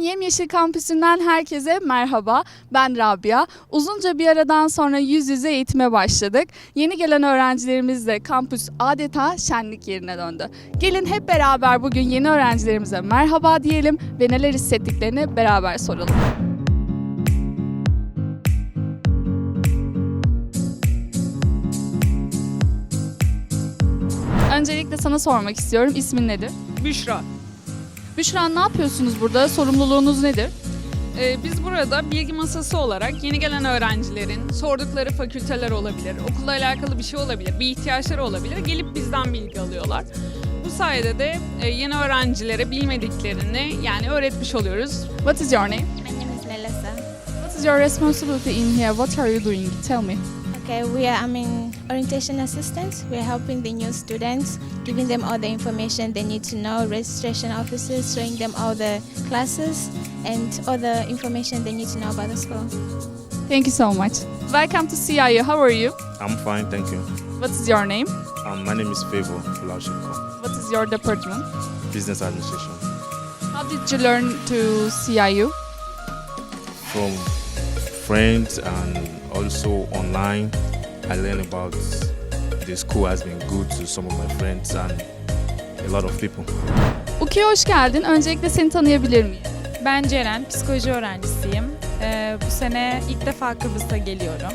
Yemyeşil Kampüsü'nden herkese merhaba. Ben Rabia. Uzunca bir aradan sonra yüz yüze eğitime başladık. Yeni gelen öğrencilerimizle kampüs adeta şenlik yerine döndü. Gelin hep beraber bugün yeni öğrencilerimize merhaba diyelim ve neler hissettiklerini beraber soralım. Öncelikle sana sormak istiyorum. İsmin nedir? Büşra. Büşra ne yapıyorsunuz burada? Sorumluluğunuz nedir? Ee, biz burada bilgi masası olarak yeni gelen öğrencilerin sordukları fakülteler olabilir, okulla alakalı bir şey olabilir, bir ihtiyaçları olabilir. Gelip bizden bilgi alıyorlar. Bu sayede de e, yeni öğrencilere bilmediklerini yani öğretmiş oluyoruz. What is your name? My name is Melissa. What is your responsibility in here? What are you doing? Tell me. Okay, we are, I mean, orientation assistants. We're helping the new students, giving them all the information they need to know, registration officers, showing them all the classes and all the information they need to know about the school. Thank you so much. Welcome to CIU. How are you? I'm fine, thank you. What is your name? Um, my name is Favor Laushiko, What is your department? Business Administration. How did you learn to CIU? From friends and also online, I learned about the school has been good to some of my friends and a lot of people. Uki'ye hoş geldin. Öncelikle seni tanıyabilir miyim? Ben Ceren, psikoloji öğrencisiyim. Ee, bu sene ilk defa Kıbrıs'a geliyorum.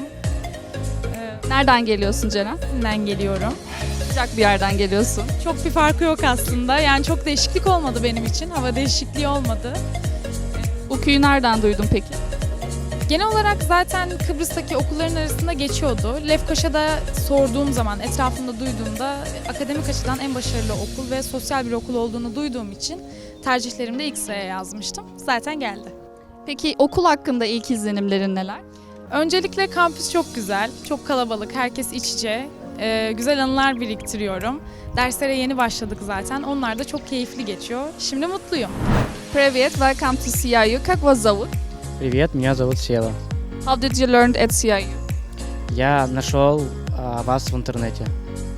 Ee, Nereden geliyorsun Ceren? Nereden geliyorum? Sıcak bir yerden geliyorsun. Çok bir farkı yok aslında. Yani çok değişiklik olmadı benim için. Hava değişikliği olmadı. Uki'yi nereden duydun peki? Genel olarak zaten Kıbrıs'taki okulların arasında geçiyordu. Lefkoşa'da sorduğum zaman, etrafında duyduğumda akademik açıdan en başarılı okul ve sosyal bir okul olduğunu duyduğum için tercihlerimde ilk sıraya yazmıştım. Zaten geldi. Peki okul hakkında ilk izlenimlerin neler? Öncelikle kampüs çok güzel, çok kalabalık, herkes iç içe. Ee, güzel anılar biriktiriyorum. Derslere yeni başladık zaten. Onlar da çok keyifli geçiyor. Şimdi mutluyum. Привет, welcome to CIU. Как вас зовут? Привет, меня зовут Сева. How did you learn at CIU? Я нашел а, вас в интернете.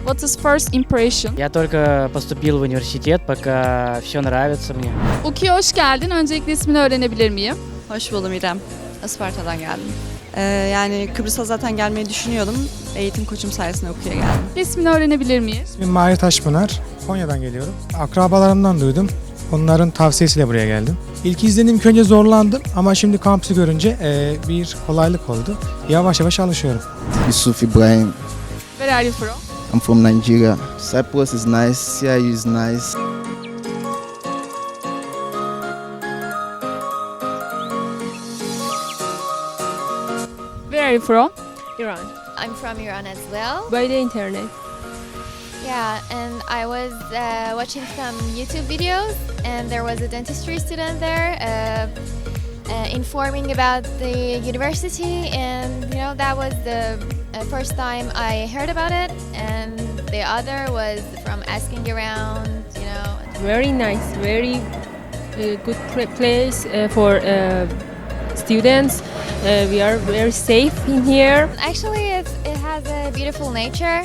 What is first impression? Я только поступил в университет, пока все нравится мне. Uki'ye hoş geldin. Öncelikle ismini öğrenebilir miyim? Hoş buldum İrem. Isparta'dan geldim. Ee, yani Kıbrıs'a zaten gelmeyi düşünüyordum. Eğitim koçum sayesinde okuya geldim. İsmini öğrenebilir miyiz? İsmim Mahir Taşpınar. Konya'dan geliyorum. Akrabalarımdan duydum. Onların tavsiyesiyle buraya geldim. İlk izlenim ilk önce zorlandım ama şimdi kampüsü görünce eee, bir kolaylık oldu. Yavaş yavaş alışıyorum. Yusuf Ibrahim. Where are you from? I'm from Nigeria. Cyprus is nice. CIU is nice. Where are you from? Iran I'm from Iran as well. by the internet. Yeah, and I was uh, watching some YouTube videos, and there was a dentistry student there uh, uh, informing about the university, and you know that was the uh, first time I heard about it, and the other was from asking around, you know. Very nice, very uh, good place uh, for uh, students. Uh, we are very safe in here. Actually, it's, it has a beautiful nature,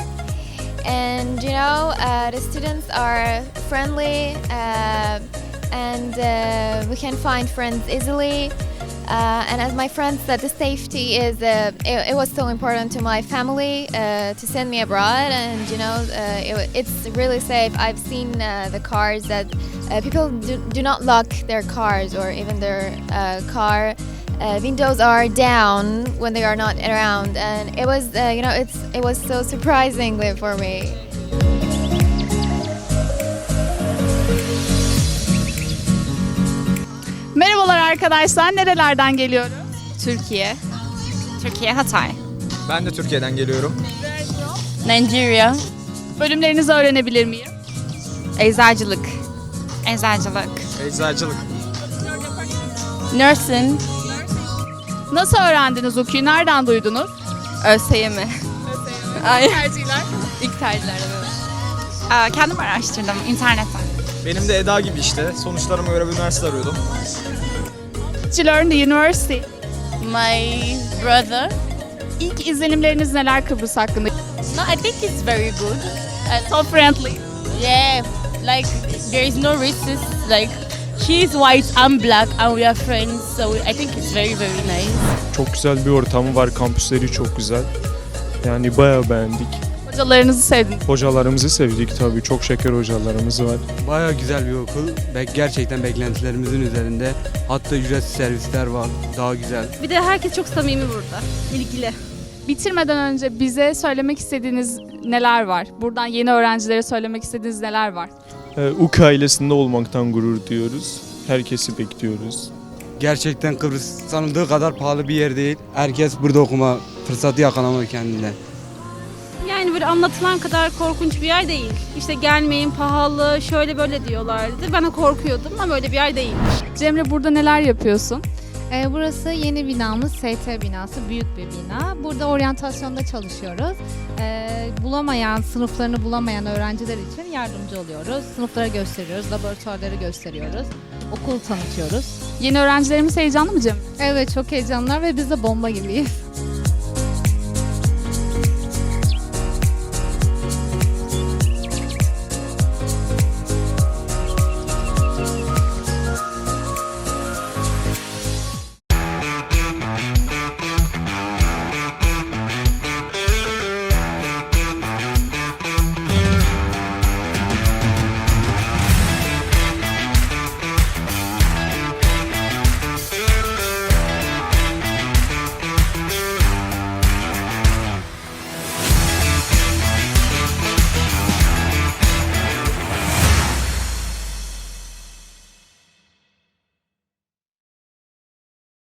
and you know uh, the students are friendly, uh, and uh, we can find friends easily. Uh, and as my friend said, the safety is uh, it, it was so important to my family uh, to send me abroad, and you know it, it's really safe. I've seen the cars that people do, do not lock their cars or even their car uh, windows are down when they are not around, and it was uh, you know it's it was so surprisingly for me. Merhabalar arkadaşlar. Nerelerden geliyoruz? Türkiye. Türkiye Hatay. Ben de Türkiye'den geliyorum. Nigeria. Bölümlerinizi öğrenebilir miyim? Eczacılık. Eczacılık. Eczacılık. Nursing. Nasıl öğrendiniz Uki'yi? Nereden duydunuz? ÖSYM. Ay. Tercihler. İlk tercihler evet. Aa, kendim araştırdım internetten. Benim de Eda gibi işte. Sonuçlarıma göre bir üniversite arıyordum. Did you learn the university? My brother. İlk izlenimleriniz neler Kıbrıs hakkında? No, I think it's very good. So friendly. Yeah, like there is no racist like She's white, I'm black, and we are friends. So I think it's very very nice. Çok güzel bir ortamı var. Kampüsleri çok güzel. Yani bayağı beğendik. Hocalarınızı sevdiniz. Hocalarımızı sevdik tabii. Çok şeker hocalarımız var. Baya güzel bir okul. Bek gerçekten beklentilerimizin üzerinde. Hatta ücretsiz servisler var. Daha güzel. Bir de herkes çok samimi burada. İlgili. Bitirmeden önce bize söylemek istediğiniz neler var? Buradan yeni öğrencilere söylemek istediğiniz neler var? Ee, UK ailesinde olmaktan gurur duyuyoruz. Herkesi bekliyoruz. Gerçekten Kıbrıs sanıldığı kadar pahalı bir yer değil. Herkes burada okuma fırsatı yakalamalı kendine. Yani böyle anlatılan kadar korkunç bir yer değil. İşte gelmeyin pahalı, şöyle böyle diyorlardı. Ben de korkuyordum ama böyle bir yer değil. Cemre burada neler yapıyorsun? Ee, burası yeni binamız, ST binası, büyük bir bina. Burada oryantasyonda çalışıyoruz. Ee, bulamayan, sınıflarını bulamayan öğrenciler için yardımcı oluyoruz. Sınıflara gösteriyoruz, laboratuvarları gösteriyoruz, okul tanıtıyoruz. Yeni öğrencilerimiz heyecanlı mı Cemre? Evet, çok heyecanlılar ve biz de bomba gibiyiz.